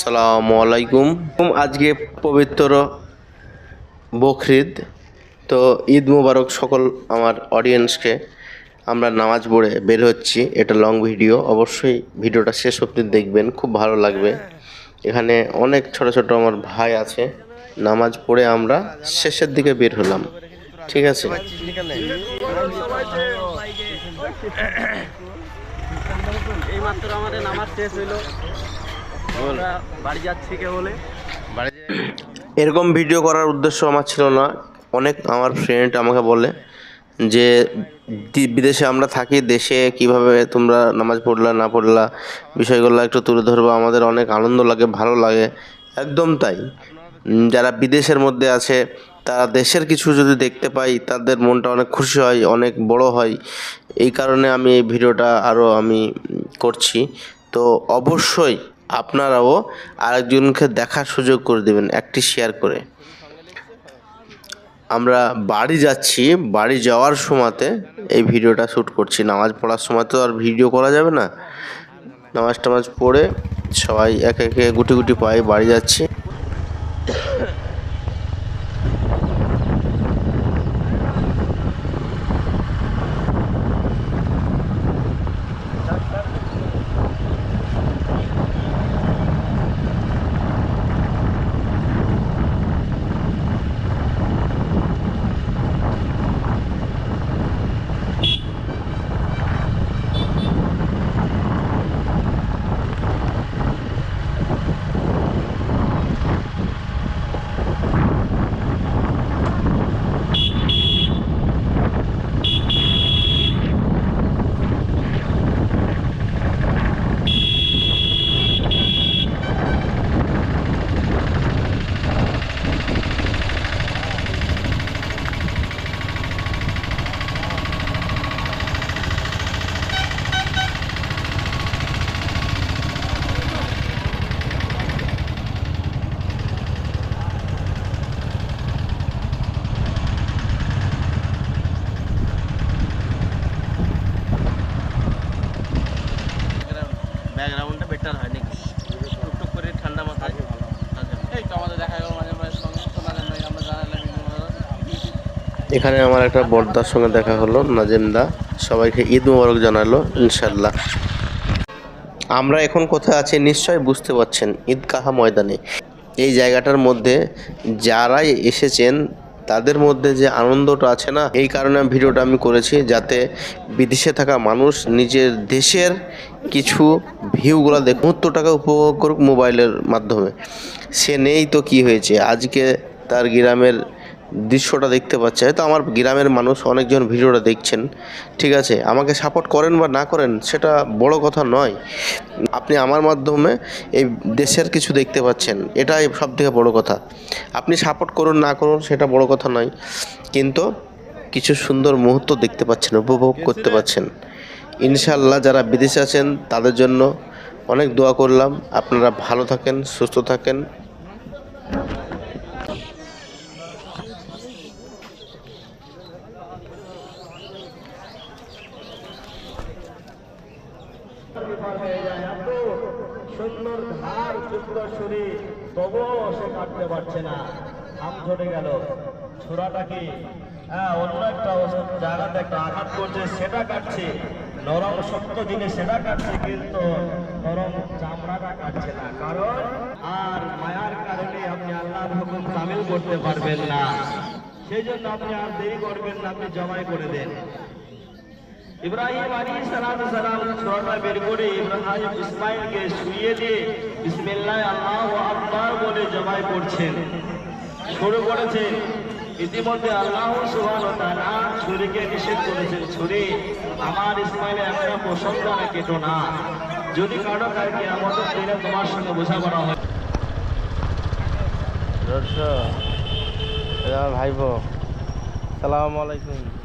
সালামু আলাইকুম। আজকে পবিত্র বকরিদ। তো ঈদ মুবারক সকল আমার অডিয়েন্সকে আমরা নামাজ পড়ে বের হচ্ছি। এটা লং ভিডিও। অবশ্যই ভিডিওটা শেষ অবধি দেখবেন। খুব ভালো লাগবে। এখানে অনেক ছোট ছোট আমার ভাই আছে। নামাজ পড়ে আমরা শেষের দিকে বের হলাম। ঠিক আছে? এই মাত্র আমাদের নামাজ শেষ হইল। এরকম ভিডিও করার উদ্দেশ্য আমার ছিল না। অনেক আমার ফ্রেন্ড আমাকে বলে যে বিদেশে আমরা থাকি, দেশে কীভাবে তোমরা নামাজ পড়লা, না পড়লা, বিষয়গুলো একটু তুলে ধরবো। আমাদের অনেক আনন্দ লাগে, ভালো লাগে, একদম তাই। যারা বিদেশের মধ্যে আছে, তারা দেশের কিছু যদি দেখতে পাই, তাদের মনটা অনেক খুশি হয়, অনেক বড় হয়। এই কারণে আমি এই ভিডিওটা আরও আমি করছি। তো অবশ্যই আপনারাও আরেকজনকে দেখার সুযোগ করে দেবেন, একটি শেয়ার করে। আমরা বাড়ি যাচ্ছি, বাড়ি যাওয়ার সময়তে এই ভিডিওটা শ্যুট করছি। নামাজ পড়ার সময় তো আর ভিডিও করা যাবে না। নামাজ টামাজ পড়ে সবাই একে একে গুটি গুটি পায়ে বাড়ি যাচ্ছি। ব্যাকগ্রাউন্ডটা বেটার হয় নাকি টুকটুক করে ঠান্ডা মাথায় এই তো আমাদের দেখা গেল মাঝে মাঝে সঙ্গে। তো আমরা জানালাম এখানে আমার একটা বর্দার সঙ্গে দেখা হলো নাজেমদা। সবাইকে ঈদ মুবারক জানালো ইনশাল্লাহ আমরা এখন কোথায় আছি নিশ্চয়ই বুঝতে পারছেন ঈদগাহা ময়দানে। এই জায়গাটার মধ্যে যারাই এসেছেন তাদের মধ্যে যে আনন্দটা আছে না, এই কারণে ভিডিওটা আমি করেছি যাতে বিদেশে থাকা মানুষ নিজের দেশের কিছু ভিউগুলো দেখ মুহূর্ত টাকা উপভোগ করুক মোবাইলের মাধ্যমে। সে নেই তো কি হয়েছে? আজকে তার গ্রামের দৃশ্যটা দেখতে পাচ্ছে। হয়তো আমার গ্রামের মানুষ অনেকজন ভিডিওটা দেখছেন। ঠিক আছে, আমাকে সাপোর্ট করেন বা না করেন, সেটা বড় কথা নয়। আপনি আমার মাধ্যমে এই দেশের কিছু দেখতে পাচ্ছেন, এটাই সব থেকে বড় কথা। আপনি সাপোর্ট করুন, না করুন, সেটা বড় কথা নয়। কিন্তু কিছু সুন্দর মুহূর্ত দেখতে পাচ্ছেন, উপভোগ করতে পাচ্ছেন। ইনশাল্লাহ যারা বিদেশে আছেন, তাদের জন্য অনেক দোয়া করলাম। আপনারা ভালো থাকেন, সুস্থ থাকেন। সুন্দর যুক্ত শরীর তবুও সে কাটতে পারছে না। আম গেল। হ্যাঁ অন্য একটা জায়গাতে একটা আঘাত করছে, সেটা কাটছে। নরম জিনিস, সেটা কাটছে, কিন্তু নরম চামড়াটা কাটছে না। কারণ আর মায়ার কারণে আপনি আল্লাহর তামিল করতে পারবেন না। সেই জন্য আপনি আর দেরি করবেন না, আপনি জমাই করে দেন। ইব্রাহিম আলী সালাম ছোড়া বের করে ইব্রাহিম ইসমাইলকে শুয়ে দিয়ে বিসমিল্লাহ আল্লাহ আকবার বলে জবাই করছেন। শুরু করেছেন ইতিমধ্যে আল্লাহ সুবহান ও তাআলা ছুরিকে নিষেধ করেছেন, ছুরি আমার ইসমাইলে একটা পছন্দ না কেটো না। যদি কারও কারকে আমাদের দিনে তোমার সঙ্গে বোঝাপড়া হয়। ভাইব, সালাম আলাইকুম।